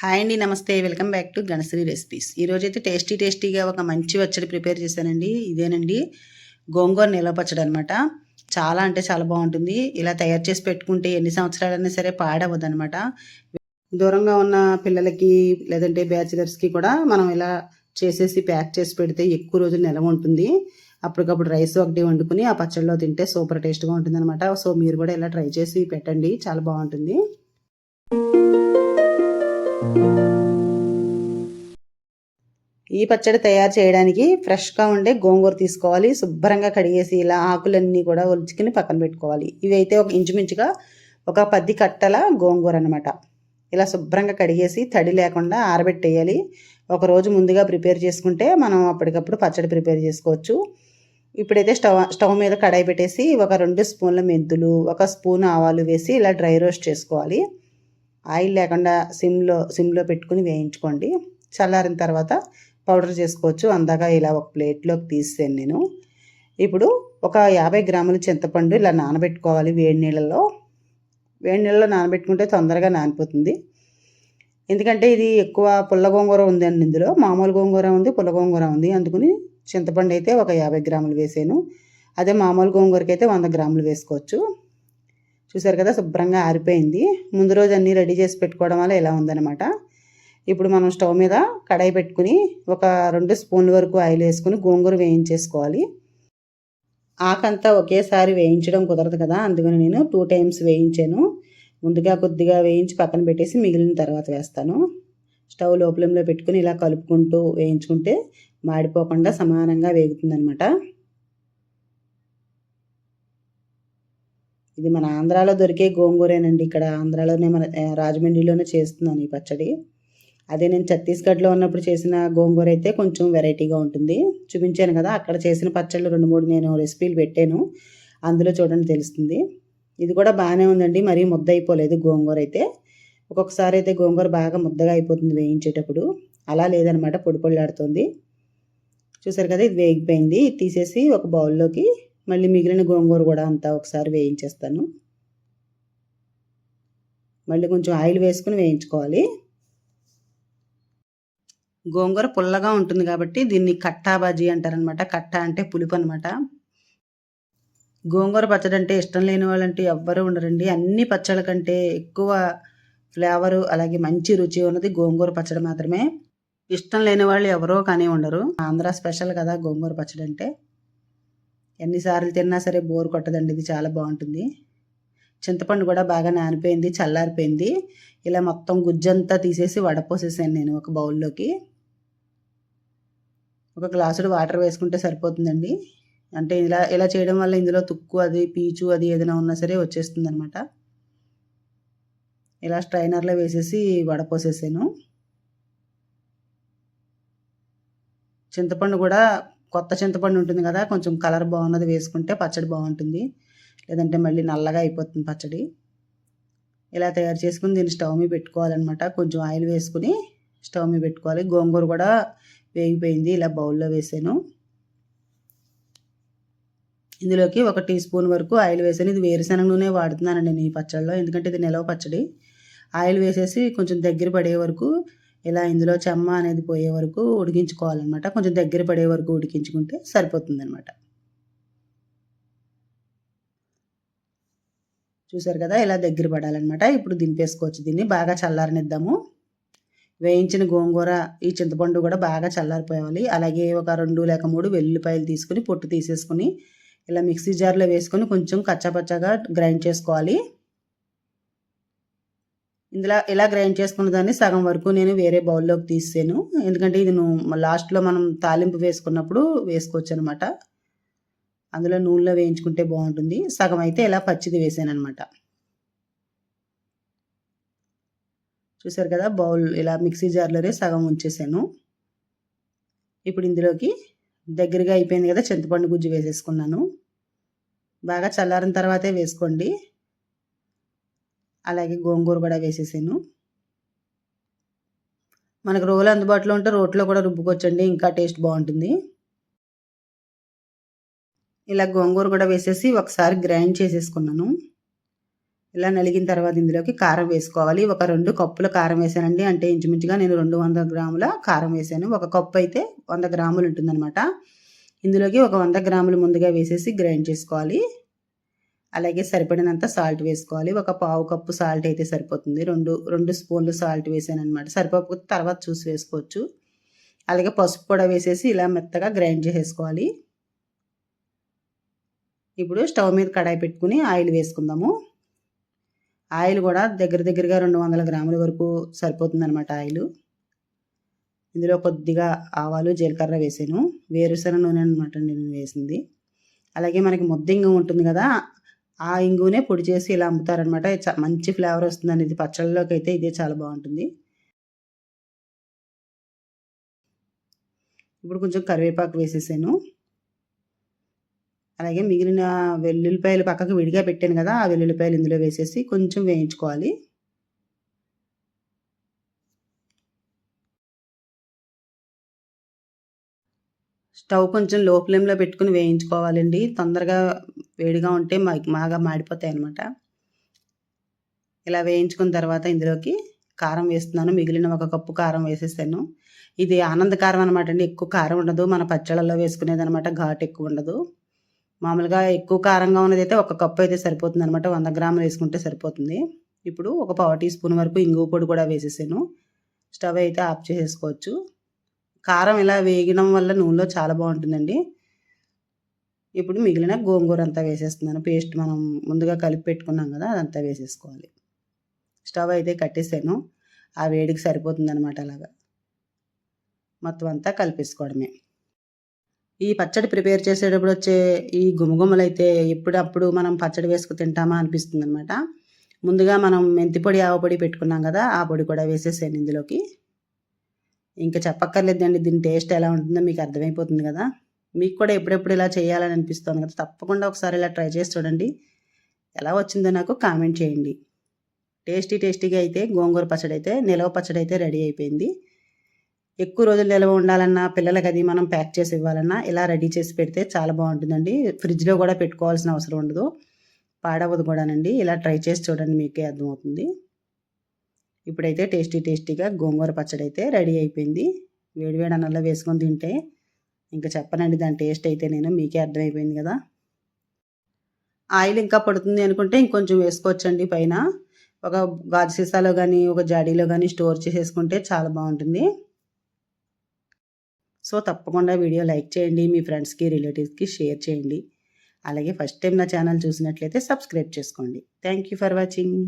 Hi అండి నమస్తే. Welcome back to Ganasri recipes. ఈరోజు అయితే టేస్టీ టేస్టీగా ఒక మంచి పచ్చడి ప్రిపేర్ చేశానండి. ఇదేనండి గోంగూర నిలవ పచ్చడి అనమాట చాలా అంటే చాలా బాగుంటుంది. ఇలా తయారు చేసి పెట్టుకుంటే ఎన్ని సంవత్సరాలైనా సరే పాడవద్దు అనమాట దూరంగా ఉన్న పిల్లలకి లేదంటే బ్యాచిలర్స్కి కూడా మనం ఇలా చేసేసి ప్యాక్ చేసి పెడితే ఎక్కువ రోజులు నిలవ ఉంటుంది. అప్పటికప్పుడు రైస్ ఒకటి వండుకుని ఆ పచ్చడిలో తింటే సూపర్ టేస్ట్గా ఉంటుంది అనమాట సో మీరు కూడా ఇలా ట్రై చేసి పెట్టండి. చాలా బాగుంటుంది. ఈ పచ్చడి తయారు చేయడానికి ఫ్రెష్గా ఉండే గోంగూర తీసుకోవాలి. శుభ్రంగా కడిగేసి ఇలా ఆకులన్నీ కూడా ఒలుచుకుని పక్కన పెట్టుకోవాలి. ఇవి అయితే ఒక ఇంచుమించుగా ఒక పది కట్టల గోంగూర అనమాట ఇలా శుభ్రంగా కడిగేసి తడి లేకుండా ఆరబెట్టేయాలి. ఒక రోజు ముందుగా ప్రిపేర్ చేసుకుంటే మనం అప్పటికప్పుడు పచ్చడి ప్రిపేర్ చేసుకోవచ్చు. ఇప్పుడైతే స్టవ్ స్టవ్ మీద కడాయి పెట్టేసి ఒక రెండు స్పూన్ల మెంతులు ఒక స్పూన్ ఆవాలు వేసి ఇలా డ్రై రోస్ట్ చేసుకోవాలి. ఆయిల్ లేకుండా సిమ్లో సిమ్లో పెట్టుకుని వేయించుకోండి. చల్లారిన తర్వాత పౌడర్ చేసుకోవచ్చు. అందాక ఇలా ఒక ప్లేట్లోకి తీసాను నేను. ఇప్పుడు ఒక యాభై గ్రాముల చింతపండు ఇలా నానబెట్టుకోవాలి వేడి నీళ్ళలో. వేడి నీళ్ళలో నానబెట్టుకుంటే తొందరగా నానిపోతుంది. ఎందుకంటే ఇది ఎక్కువ పుల్ల గోంగూర ఉందండి ఇందులో. మామూలు గోంగూర ఉంది పుల్ల గోంగూర ఉంది. అందుకని చింతపండు అయితే ఒక యాభై గ్రాములు వేసాను. అదే మామూలు గోంగూరకైతే అయితే వంద గ్రాములు వేసుకోవచ్చు. చూసారు కదా శుభ్రంగా ఆరిపోయింది. ముందు రోజు అన్నీ రెడీ చేసి పెట్టుకోవడం వల్ల ఇలా ఉందనమాట ఇప్పుడు మనం స్టవ్ మీద కడాయి పెట్టుకుని ఒక రెండు స్పూన్ల వరకు ఆయిల్ వేసుకుని గోంగూర వేయించేసుకోవాలి. ఆకంతా ఒకేసారి వేయించడం కుదరదు కదా అందుకని నేను టూ టైమ్స్ వేయించాను. ముందుగా కొద్దిగా వేయించి పక్కన పెట్టేసి మిగిలిన తర్వాత వేస్తాను. స్టవ్ లోపలంలో పెట్టుకుని ఇలా కలుపుకుంటూ వేయించుకుంటే మాడిపోకుండా సమానంగా వేగుతుందనమాట ఇది మన ఆంధ్రాలో దొరికే గోంగూరేనండి. ఇక్కడ ఆంధ్రాలోనే మన రాజమండ్రిలోనే చేస్తున్నాను ఈ పచ్చడి. అదే నేను ఛత్తీస్గఢ్లో ఉన్నప్పుడు చేసిన గోంగూర అయితే కొంచెం వెరైటీగా ఉంటుంది. చూపించాను కదా అక్కడ చేసిన పచ్చళ్ళు రెండు మూడు నేను రెసిపీలు పెట్టాను. అందులో చూడండి తెలుస్తుంది. ఇది కూడా బాగానే ఉందండి మరీ ముద్ద అయిపోలేదు గోంగూర అయితే. ఒక్కొక్కసారి అయితే గోంగూర బాగా ముద్దగా అయిపోతుంది వేయించేటప్పుడు. అలా లేదనమాట పొడి పొడిలాడుతుంది చూసారు కదా ఇది వేగిపోయింది. తీసేసి ఒక బౌల్లోకి మళ్ళీ మిగిలిన గోంగూర కూడా అంతా ఒకసారి వేయించేస్తాను. మళ్ళీ కొంచెం ఆయిల్ వేసుకుని వేయించుకోవాలి. గోంగూర పుల్లగా ఉంటుంది కాబట్టి దీన్ని కట్టా బాజీ అంటారనమాట. కట్టా అంటే పులుపు అనమాట. గోంగూర పచ్చడి అంటే ఇష్టం లేని వాళ్ళంటే ఎవ్వరూ ఉండరండి. అన్ని పచ్చళ్ళ కంటే ఎక్కువ ఫ్లేవరు అలాగే మంచి రుచి ఉన్నది గోంగూర పచ్చడి మాత్రమే. ఇష్టం లేని వాళ్ళు ఎవరో కానీ ఉండరు. ఆంధ్ర స్పెషల్ కదా గోంగూర పచ్చడి అంటే ఎన్నిసార్లు తిన్నా సరే బోర్ కొట్టదండి ఇది చాలా బాగుంటుంది. చింతపండు కూడా బాగా నానిపోయింది చల్లారిపోయింది. ఇలా మొత్తం గుజ్జంతా తీసేసి వడపోసేసాను నేను ఒక బౌల్లోకి. ఒక గ్లాసుడు వాటర్ వేసుకుంటే సరిపోతుందండి. అంటే ఇలా ఇలా చేయడం వల్ల ఇందులో తుక్కు అది పీచు అది ఏదైనా ఉన్నా సరే వచ్చేస్తుంది అనమాట ఇలా స్ట్రైనర్లో వేసేసి వడపోసేసాను. చింతపండు కూడా కొత్త చింతపండు ఉంటుంది కదా కొంచెం కలర్ బాగున్నది వేసుకుంటే పచ్చడి బాగుంటుంది. లేదంటే మళ్ళీ నల్లగా అయిపోతుంది పచ్చడి. ఇలా తయారు చేసుకుని దీన్ని స్టవ్ మీద పెట్టుకోవాలన్నమాట. కొంచెం ఆయిల్ వేసుకుని స్టవ్ మీద పెట్టుకోవాలి. గోంగూర కూడా వేగిపోయింది ఇలా బౌల్లో వేసాను. ఇందులోకి ఒక టీ స్పూన్ వరకు ఆయిల్ వేసాను. ఇది వేరుశనగ నూనె వాడుతున్నానండి నేను ఈ పచ్చడిలో ఎందుకంటే ఇది నిలవ పచ్చడి. ఆయిల్ వేసేసి కొంచెం దగ్గర పడే వరకు ఇలా ఇందులో చెమ్మ అనేది పోయే వరకు ఉడికించుకోవాలన్నమాట. కొంచెం దగ్గర పడే వరకు ఉడికించుకుంటే సరిపోతుందన్నమాట. చూసారు కదా? ఇలా దగ్గర పడాలన్నమాట. ఇప్పుడు దింపేసుకోవచ్చు దీన్ని. బాగా చల్లారనిద్దాము. వేయించిన గోంగూర ఈ చింతపండు కూడా బాగా చల్లారిపోవాలి. అలాగే ఒక రెండు లేక మూడు వెల్లుల్లిపాయలు తీసుకుని పొట్టు తీసేసుకుని ఇలా మిక్సీ జార్లో వేసుకొని కొంచెం కచ్చాపచ్చాగా గ్రైండ్ చేసుకోవాలి. ఇందులో ఇలా గ్రైండ్ చేసుకున్న దాన్ని సగం వరకు నేను వేరే బౌల్లోకి తీసాను ఎందుకంటే ఇది లాస్ట్లో మనం తాలింపు వేసుకున్నప్పుడు వేసుకోవచ్చు అనమాట అందులో నూనెలో వేయించుకుంటే బాగుంటుంది. సగం అయితే ఇలా పచ్చిది వేసాను అనమాట చూసారు కదా బౌల్ ఇలా మిక్సీ జార్లోనే సగం ఉంచేసాను. ఇప్పుడు ఇందులోకి దగ్గరగా అయిపోయింది కదా చింతపండు గుజ్జు వేసేసుకున్నాను. బాగా చల్లారిన తర్వాతే వేసుకోండి. అలాగే గోంగూర కూడా వేసేసాను. మనకు రోలు అందుబాటులో ఉంటే రోట్లో కూడా రుబ్బుకొచ్చండి ఇంకా టేస్ట్ బాగుంటుంది. ఇలా గోంగూర కూడా వేసేసి ఒకసారి గ్రైండ్ చేసేసుకున్నాను. ఇలా నలిగిన తర్వాత ఇందులోకి కారం వేసుకోవాలి. ఒక రెండు కప్పుల కారం వేసానండి. అంటే ఇంచుమించుగా నేను రెండు వందల గ్రాముల కారం వేసాను. ఒక కప్పు అయితే వంద గ్రాములు ఉంటుందన్నమాట. ఇందులోకి ఒక వంద గ్రాములు ముందుగా వేసేసి గ్రైండ్ చేసుకోవాలి. అలాగే సరిపడినంత సాల్ట్ వేసుకోవాలి. ఒక పావు కప్పు సాల్ట్ అయితే సరిపోతుంది. రెండు రెండు స్పూన్లు సాల్ట్ వేసాను అనమాట సరిపోకపోతే తర్వాత చూసి వేసుకోవచ్చు. అలాగే పసుపు కూడా వేసేసి ఇలా మెత్తగా గ్రైండ్ చేసేసుకోవాలి. ఇప్పుడు స్టవ్ మీద కడాయి పెట్టుకుని ఆయిల్ వేసుకుందాము. ఆయిల్ కూడా దగ్గర దగ్గరగా రెండు వందల గ్రాముల వరకు సరిపోతుందన్నమాట ఆయిల్. ఇందులో కొద్దిగా ఆవాలు జీలకర్ర వేసాను. వేరుశనగ నూనె అనమాట నేను వేసింది. అలాగే మనకి ముద్దింగం ఉంటుంది కదా ఆ ఇంగునే పొడి చేసి ఇలా అమ్ముతారనమాట మంచి ఫ్లేవర్ వస్తుందని ఇది. పచ్చళ్ళలోకి అయితే ఇదే చాలా బాగుంటుంది. ఇప్పుడు కొంచెం కరివేపాకు వేసేసాను. అలాగే మిగిలిన వెల్లుల్లిపాయలు పక్కకు విడిగా పెట్టాను కదా ఆ వెల్లుల్లిపాయలు ఇందులో వేసేసి కొంచెం వేయించుకోవాలి. స్టవ్ కొంచెం లో ఫ్లేమ్లో పెట్టుకుని వేయించుకోవాలండి. తొందరగా వేడిగా ఉంటే బాగా మాడిపోతాయి అనమాట ఇలా వేయించుకున్న తర్వాత ఇందులోకి కారం వేస్తున్నాను. మిగిలిన ఒక కప్పు కారం వేసేసాను. ఇది ఆనంద కారం అనమాట అండి. ఎక్కువ కారం ఉండదు. మన పచ్చళ్ళల్లో వేసుకునేది అనమాట ఘాట్ ఎక్కువ ఉండదు. మామూలుగా ఎక్కువ కారంగా ఉన్నది అయితే ఒక కప్పు అయితే సరిపోతుంది అనమాట వంద గ్రాములు వేసుకుంటే సరిపోతుంది. ఇప్పుడు ఒక పావు టీ స్పూన్ వరకు ఇంగువ పొడి కూడా వేసేసాను. స్టవ్ అయితే ఆఫ్ చేసేసుకోవచ్చు. కారం ఇలా వేగడం వల్ల నూనెలో చాలా బాగుంటుందండి. ఇప్పుడు మిగిలిన గోంగూర అంతా వేసేస్తున్నాను. పేస్ట్ మనం ముందుగా కలిపి పెట్టుకున్నాం కదా అదంతా వేసేసుకోవాలి. స్టవ్ అయితే కట్టేసాను. ఆ వేడికి సరిపోతుంది అనమాట అలాగా. మొత్తం అంతా కలిపేసుకోవడమే. ఈ పచ్చడి ప్రిపేర్ చేసేటప్పుడు వచ్చే ఈ గుమగుమలు అయితే ఎప్పుడప్పుడు మనం పచ్చడి వేసుకు తింటామా అనిపిస్తుంది అనమాట ముందుగా మనం మెంతి పొడి పొడి పెట్టుకున్నాం కదా ఆ పొడి కూడా వేసేసాను ఇందులోకి. ఇంకా చెప్పక్కర్లేదండి దీని టేస్ట్ ఎలా ఉంటుందో మీకు అర్థమైపోతుంది కదా. మీకు కూడా ఎప్పుడెప్పుడు ఇలా చేయాలని అనిపిస్తుంది కదా. తప్పకుండా ఒకసారి ఇలా ట్రై చేసి చూడండి. ఎలా వచ్చిందో నాకు కామెంట్ చేయండి. టేస్టీ టేస్టీగా అయితే గోంగూర పచ్చడి అయితే నిలవ పచ్చడి అయితే రెడీ అయిపోయింది. ఎక్కువ రోజులు నిల్వ ఉండాలన్నా పిల్లలకి అది మనం ప్యాక్ చేసి ఇవ్వాలన్నా ఇలా రెడీ చేసి పెడితే చాలా బాగుంటుందండి. ఫ్రిడ్జ్లో కూడా పెట్టుకోవాల్సిన అవసరం ఉండదు. పాడవదు కూడానండి. ఇలా ట్రై చేసి చూడండి మీకే అర్థమవుతుంది. ఇప్పుడైతే టేస్టీ టేస్టీగా గోంగూర పచ్చడి అయితే రెడీ అయిపోయింది. వేడివేడి అన్నంలో వేసుకొని తింటే ఇంకా చెప్పనండి దాని టేస్ట్ అయితే నేను మీకే అర్థమైపోయింది కదా. ఆయిల్ ఇంకా పడుతుంది అనుకుంటే ఇంకొంచెం వేసుకోవచ్చండి పైన. ఒక గాజు సీసాలో కానీ ఒక జాడీలో కానీ స్టోర్ చేసేసుకుంటే చాలా బాగుంటుంది. సో తప్పకుండా వీడియో లైక్ చేయండి మీ ఫ్రెండ్స్కి రిలేటివ్స్కి షేర్ చేయండి. అలాగే ఫస్ట్ టైం నా ఛానల్ చూసినట్లయితే సబ్స్క్రైబ్ చేసుకోండి. Thank you for watching.